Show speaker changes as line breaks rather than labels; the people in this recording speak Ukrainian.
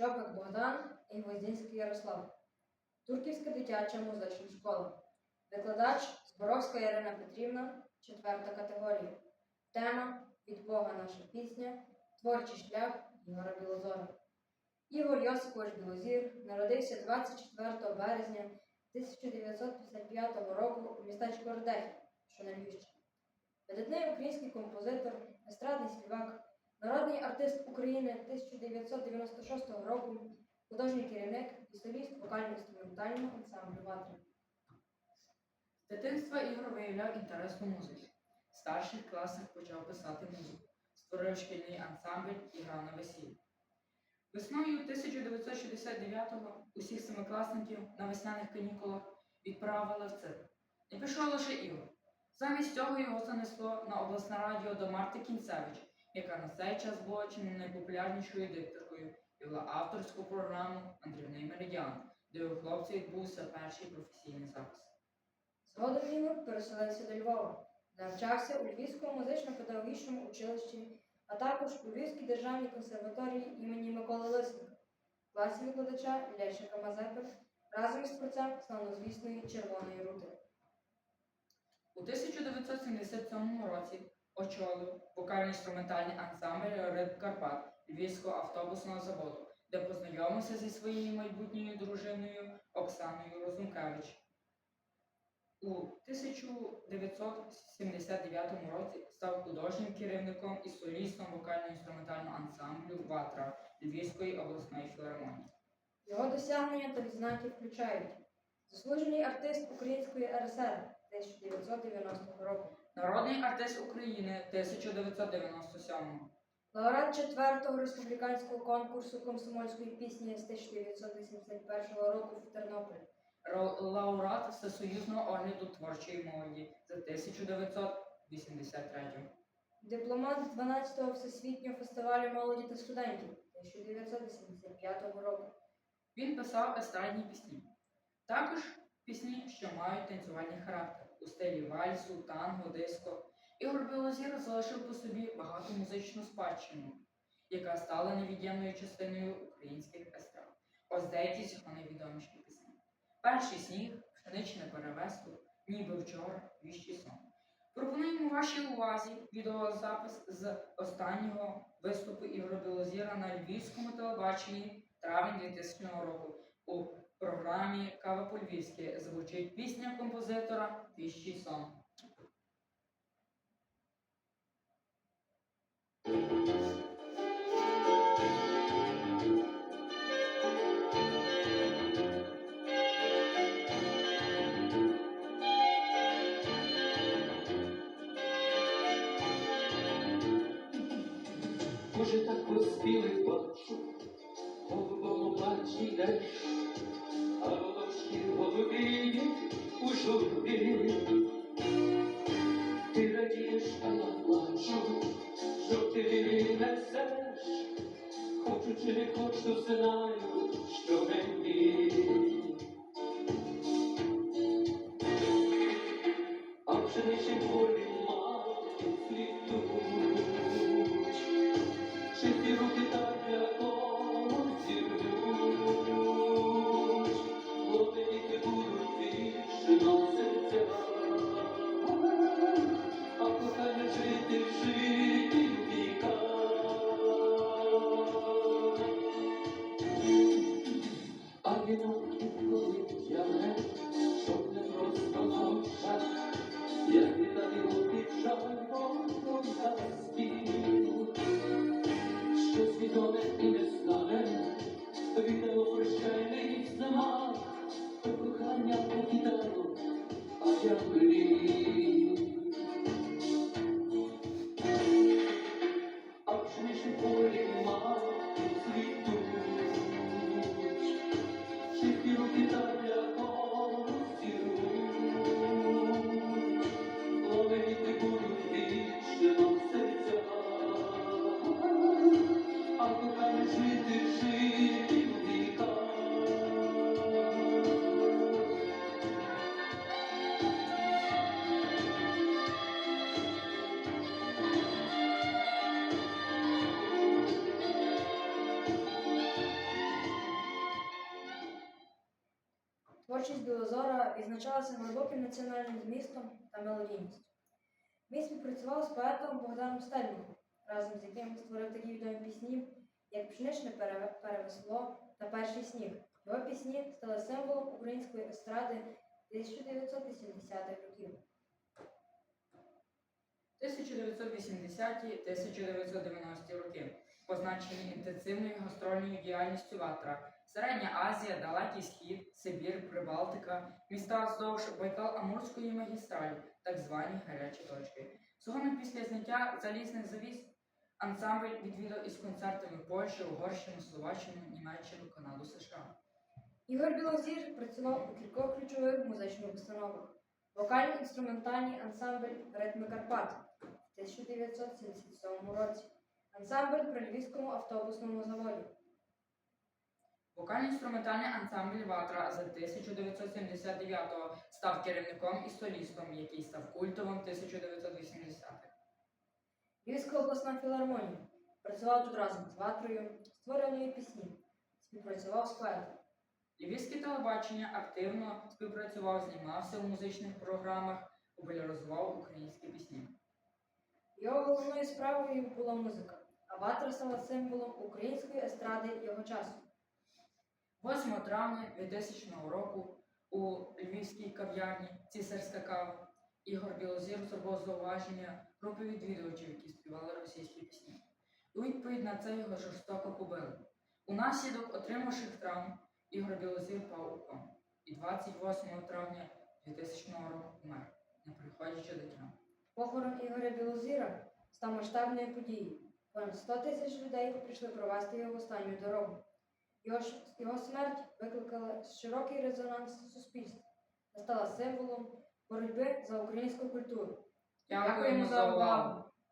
Чопик Богдан і Гвоздінський Ярослав. Турківська дитяча музична школа. Викладач Зборовська Ірина Петрівна, четверта категорія. Тема Від Бога наша пісня, творчий шлях Ігора Білозора. Ігор Йосипович Білозір народився 24 березня 1955 року у містечку Ордехів, що на Львівщині. Видатний український композитор, естрадний співак, народний артист України 1996 року, художній керівник і соліст вокально-інструментального ансамблю «Ватра».
З дитинства Ігор виявляв інтерес до музики. В старших класах почав писати музику, створив шкільний ансамбль і грав на весіллі. Весною 1969-го усіх семикласників на весняних канікулах відправили в цирк. Не пішов лише Ігор. Замість цього його занесло на обласне радіо до Марти Кінцевич, яка на цей час була чи не найпопулярнішою дикторкою і вела авторську програму Андрівний Меридіан, де у хлопця відбувся перший професійний запис.
Згодом Ігор переселився до Львова, навчався у Львівському музично-педагогічному училищі, а також у Львівській державній консерваторії імені Миколи Лисника, класі викладача Лящика Мазепи, разом із творцем славнозвісної Червоної рути.
У 1977 році очолив вокально-інструментальний ансамбль Риб Карпат Львівського автобусного заводу, де познайомився зі своєю майбутньою дружиною Оксаною Розумкевич. У 1979 році став художнім керівником і солістом вокально-інструментального ансамблю Ватра Львівської обласної філармонії.
Його досягнення та відзнаки включають заслужений артист Української РСР 1990 року,
Народний артист України 1997
лауреат 4-го республіканського конкурсу комсомольської пісні з 1981 року в Тернополі.
Лауреат Всесоюзного огляду творчої молоді за 1983
Дипломант 12-го Всесвітнього фестивалю молоді та студентів 1985 року.
Він писав естрадні пісні. Також пісні, що мають танцювальний характер у стилі вальсу, танго, диско. Ігор Білозір залишив по собі багату музичну спадщину, яка стала невід'ємною частиною українських естрад. Ось деякі з його найвідоміші пісні. Перший сніг, пшеничне перевесту, ніби вчора, віщий сон. Пропонуємо вашій увазі відеозапис з останнього виступу Ігоря Білозіра на львівському телебаченні травень 2000 року. У програмі Кава по-львівськи звучить пісня композитора Віщий сон.
Може, так розбили бачу, голубому плачі деш, а волошки голубі у журбі. Ти радієш, а я плачу, що ти несеш, хочу чи не хочу, знаю, що мені. А пшеничні А вінок
Творчість Білозора відзначалася глибоким національним змістом та мелодійністю. Він співпрацював з поетом Богданом Стельманом, разом з яким створив такі відомі пісні, як Пшеничне перевесло та Перший сніг. Його пісні стали символом української естради 1980-х років.
1980-1990-ті роки, позначені інтенсивною гастрольною діяльністю Ватра, Середня Азія, Далекий Схід, Сибір, Прибалтика, міста вздовж Байкал-Амурської магістралі, так звані гарячі точки. Згодом після зняття залізних завіс ансамбль відвідав із концертами Польщі, Угорщину, Словаччину, Німеччину, Канаду, США.
Ігор Білозір працював у кількох ключових музичних установах. Вокально-інструментальний ансамбль Ритми Карпат в 1977 році, ансамбль при Львівському автобусному заводі.
Вокально-інструментальний ансамбль Ватра з 1979-го став керівником і солістом, який став культовим 1980-х.
Львівська обласна філармонія. Працював тут разом з Ватрою, створив нові пісні, співпрацював з поетом.
Львівське телебачення активно співпрацював, знімався у музичних програмах, популяризував українські пісні.
Його головною справою була музика, а Ватра стала символом української естради його часу.
8 травня 2000 року у львівській кав'ярні Цісарська кава Ігор Білозір зробив зауваження групи відвідувачів, які співали російські пісні. У відповідь на це його жорстоко побили. У наслідок отримавших травм Ігор Білозір пав у кому. І 28 травня 2000 року помер, не приходячи до тями.
Похорон Ігоря Білозіра став масштабною подією. Понад 100 тисяч людей прийшли провести його останню дорогу. Його, його смерть викликала широкий резонанс в суспільстві та стала символом боротьби за українську культуру.
Дякуємо за увагу!